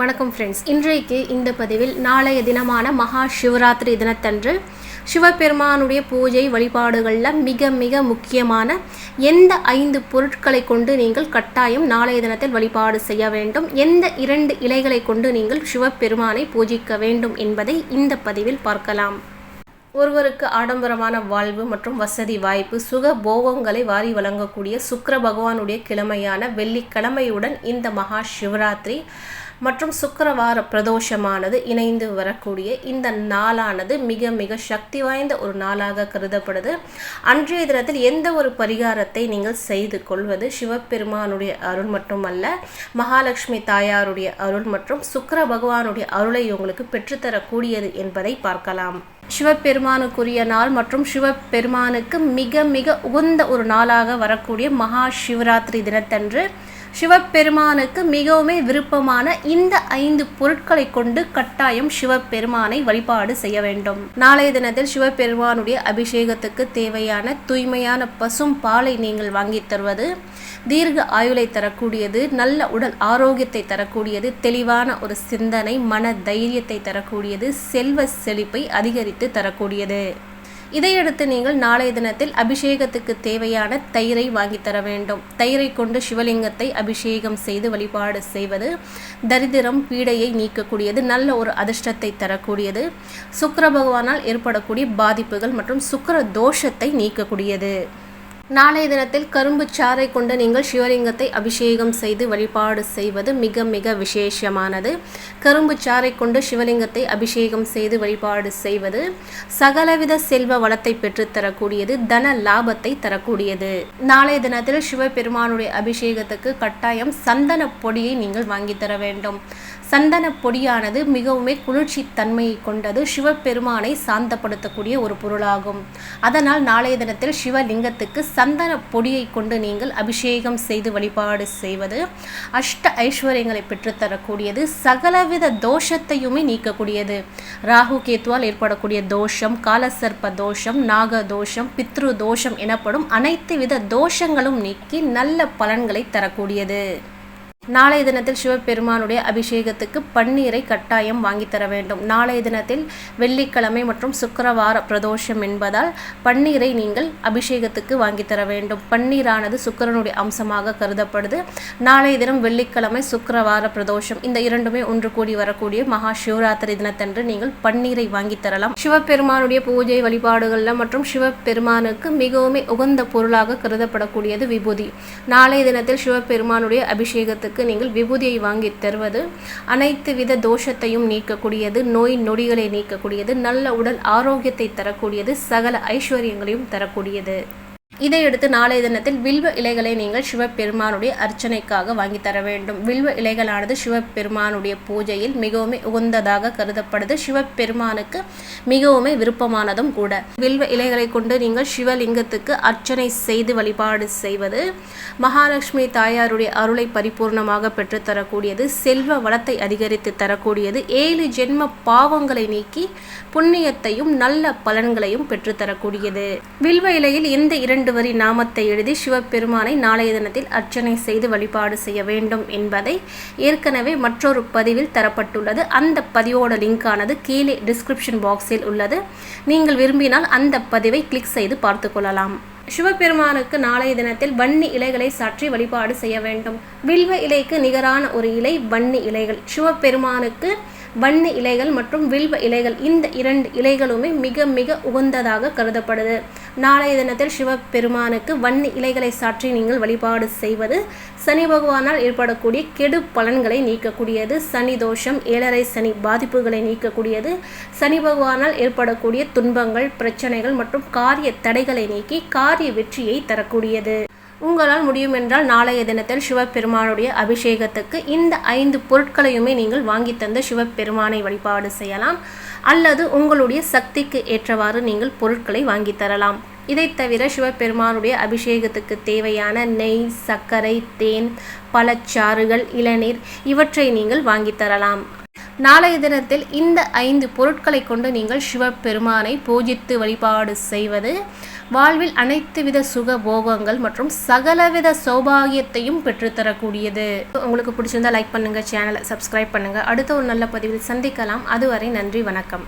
வணக்கம் ஃப்ரெண்ட்ஸ் இன்றைக்கு இந்த பதிவில் நாளைய தினமான மகா சிவராத்திரி தினத்தன்று சிவபெருமானுடைய பூஜை வழிபாடுகளில் மிக மிக முக்கியமான எந்த ஐந்து பொருட்களை கொண்டு நீங்கள் கட்டாயம் நாளைய தினத்தில் வழிபாடு செய்ய வேண்டும்? எந்த இரண்டு இலைகளை கொண்டு நீங்கள் சிவபெருமானை பூஜிக்க வேண்டும் என்பதை இந்த பதிவில் பார்க்கலாம். ஒருவருக்கு ஆடம்பரமான வாழ்வு மற்றும் வசதி வாய்ப்பு சுக போகங்களை வாரி வழங்கக்கூடிய சுக்கிர பகவானுடைய கிழமையான வெள்ளிக்கிழமையுடன் இந்த மகா சிவராத்திரி மற்றும் சுக்கரவார பிரதோஷமானது இணைந்து வரக்கூடிய இந்த நாளானது மிக மிக சக்தி வாய்ந்த ஒரு நாளாக கருதப்படுது. அன்றைய தினத்தில் எந்த ஒரு பரிகாரத்தை நீங்கள் செய்து கொள்வது? சிவபெருமானுடைய அருள் மட்டுமல்ல மகாலட்சுமி தாயாருடைய அருள் மற்றும் சுக்கிர பகவானுடைய அருளை உங்களுக்கு பெற்றுத்தரக்கூடியது என்பதை பார்க்கலாம். சிவபெருமானுக்குரிய நாள் மற்றும் சிவபெருமானுக்கு மிக மிக உகந்த ஒரு நாளாக வரக்கூடிய மகா சிவராத்திரி தினத்தன்று சிவபெருமானுக்கு மிகவுமே விருப்பமான இந்த ஐந்து பொருட்களை கொண்டு கட்டாயம் சிவபெருமானை வழிபாடு செய்ய வேண்டும். நாளைய தினத்தில் சிவபெருமானுடைய அபிஷேகத்துக்கு தேவையான தூய்மையான பசும் பாலை நீங்கள் வாங்கி தருவது தீர்க்க ஆயுளை தரக்கூடியது நல்ல உடல் ஆரோக்கியத்தை தரக்கூடியது தெளிவான ஒரு சிந்தனை மன தைரியத்தை தரக்கூடியது செல்வ செழிப்பை அதிகரித்து தரக்கூடியது. இதையடுத்து நீங்கள் நாளைய தினத்தில் அபிஷேகத்துக்கு தேவையான தயிரை வாங்கித்தர தர வேண்டும். தயிரை கொண்டு சிவலிங்கத்தை அபிஷேகம் செய்து வழிபாடு செய்வது தரித்திரம் பீடையை நீக்கக்கூடியது நல்ல ஒரு அதிர்ஷ்டத்தை தரக்கூடியது. சுக்கர பகவானால் ஏற்படக்கூடிய பாதிப்புகள் மற்றும் சுக்கர தோஷத்தை நீக்கக்கூடியது. நாளைய தினத்தில் கரும்பு சாறை கொண்டு நீங்கள் சிவலிங்கத்தை அபிஷேகம் செய்து வழிபாடு செய்வது மிக மிக விசேஷமானது. கரும்பு சாறை கொண்டு சிவலிங்கத்தை அபிஷேகம் செய்து வழிபாடு செய்வது சகலவித செல்வ வளத்தை பெற்றுத்தரக்கூடியது தன லாபத்தை தரக்கூடியது. நாளைய தினத்தில் சிவபெருமானுடைய அபிஷேகத்துக்கு கட்டாயம் சந்தன பொடியை நீங்கள் வாங்கி தர வேண்டும். சந்தன பொடியானது மிகவுமே குளிர்ச்சி தன்மையை கொண்டது சிவபெருமானை சாந்தப்படுத்தக்கூடிய ஒரு பொருளாகும். அதனால் நாளைய தினத்தில் சிவலிங்கத்துக்கு சந்தன பொடியை கொண்டு நீங்கள் அபிஷேகம் செய்து வழிபாடு செய்வது அஷ்ட ஐஸ்வர்யங்களை பெற்றுத்தரக்கூடியது. சகலவித தோஷத்தையுமே நீக்கக்கூடியது. ராகு கேத்துவால் ஏற்படக்கூடிய தோஷம் காலசர்ப்ப தோஷம் நாக தோஷம் பித்ரு தோஷம் எனப்படும் அனைத்து வித தோஷங்களும் நீக்கி நல்ல பலன்களை தரக்கூடியது. நாளைய தினத்தில் சிவபெருமானுடைய அபிஷேகத்துக்கு பன்னீரை கட்டாயம் வாங்கி தர வேண்டும். நாளைய தினத்தில் வெள்ளிக்கிழமை மற்றும் சுக்கரவார பிரதோஷம் என்பதால் பன்னீரை நீங்கள் அபிஷேகத்துக்கு வாங்கி தர வேண்டும். பன்னீரானது சுக்கரனுடைய அம்சமாக கருதப்படுது. நாளைய தினம் வெள்ளிக்கிழமை சுக்கரவார பிரதோஷம். இந்த இரண்டுமே ஒன்று கூடி வரக்கூடிய மகா சிவராத்திரி தினத்தன்று நீங்கள் பன்னீரை வாங்கி தரலாம். சிவபெருமானுடைய பூஜை வழிபாடுகளில் மற்றும் சிவபெருமானுக்கு மிகவும் உகந்த பொருளாக கருதப்படக்கூடியது விபூதி. நாளைய தினத்தில் சிவபெருமானுடைய அபிஷேகத்துக்கு உங்களுக்கு நீங்கள் விபூதியை வாங்கி தருவது அனைத்து வித தோஷத்தையும் நீக்கக்கூடியது நோய் நொடிகளை நீக்கக்கூடியது நல்ல உடல் ஆரோக்கியத்தை தரக்கூடியது சகல ஐஸ்வர்யங்களையும் தரக்கூடியது. இதையடுத்து நாளைய தினத்தில் வில்வ இலைகளை நீங்கள் சிவபெருமானுடைய அர்ச்சனைக்காக வாங்கி தர வேண்டும். வில்வ இலைகளானது சிவபெருமானுடைய பூஜையில் மிகவும் உகந்ததாக கருதப்படுது. சிவபெருமானுக்கு மிகவும் விருப்பமானதும் கூட. வில்வ இலைகளை கொண்டு நீங்கள் சிவலிங்கத்துக்கு அர்ச்சனை செய்து வழிபாடு செய்வது மகாலட்சுமி தாயாருடைய அருளை பரிபூர்ணமாக பெற்றுத்தரக்கூடியது. செல்வ வளத்தை அதிகரித்து தரக்கூடியது. ஏழு ஜென்ம பாவங்களை நீக்கி புண்ணியத்தையும் நல்ல பலன்களையும் பெற்றுத்தரக்கூடியது. வில்வ இலையில் இந்த இரண்டு வரி நாமத்தை எழுதி சிவபெருமானை நாளைய தினத்தில் அர்ச்சனை செய்து வழிபாடு செய்ய வேண்டும் என்பதை ஏற்கனவே மற்றொரு பதிவில் தரப்பட்டுள்ளது. அந்த பதிவோட லிங்கானது கீழே டிஸ்கிரிப்ஷன் பாக்ஸில் உள்ளது. நீங்கள் விரும்பினால் அந்த பதிவை கிளிக் செய்து பார்த்து கொள்ளலாம். சிவபெருமானுக்கு நாளைய தினத்தில் வன்னி இலைகளை சாற்றி வழிபாடு செய்ய வேண்டும். வில்வ இலைக்கு நிகரான ஒரு இலை வன்னி இலைகள். சிவபெருமானுக்கு வன்னி இலைகள் மற்றும் வில்வ இலைகள் இந்த இரண்டு இலைகளுமே மிக மிக உகந்ததாக கருதப்படுது. நாளைய தினத்தில் சிவபெருமானுக்கு வன் இலைகளை சாற்றி நீங்கள் வழிபாடு செய்வது சனி பகவானால் ஏற்படக்கூடிய கெடு பலன்களை நீக்கக்கூடியது. சனி தோஷம் ஏழரை சனி பாதிப்புகளை நீக்கக்கூடியது. சனி பகவானால் ஏற்படக்கூடிய துன்பங்கள் பிரச்சனைகள் மற்றும் காரிய தடைகளை நீக்கி காரிய வெற்றியை தரக்கூடியது. உங்களால் முடியும் என்றால் நாளைய தினத்தில் சிவபெருமானுடைய அபிஷேகத்துக்கு இந்த ஐந்து பொருட்களையுமே நீங்கள் வாங்கி தந்து சிவபெருமானை வழிபாடு செய்யலாம். அல்லது உங்களுடைய சக்திக்கு ஏற்றவாறு நீங்கள் பொருட்களை வாங்கி தரலாம். இதை தவிர சிவபெருமானுடைய அபிஷேகத்துக்கு தேவையான நெய் சர்க்கரை தேன் பழச்சாறுகள் இளநீர் இவற்றை நீங்கள் வாங்கி தரலாம். நாளைய தினத்தில் இந்த ஐந்து பொருட்களை கொண்டு நீங்கள் சிவபெருமானை பூஜித்து வழிபாடு செய்வது வாழ்வில் அனைத்து வித சுக போகங்கள் மற்றும் சகலவித சௌபாகியத்தையும் பெற்றுத்தரக்கூடியது. உங்களுக்கு பிடிச்சிருந்தா லைக் பண்ணுங்கள் சேனலை சப்ஸ்கிரைப் பண்ணுங்கள் அடுத்த ஒரு நல்ல பதிவில் சந்திக்கலாம். அதுவரை நன்றி வணக்கம்.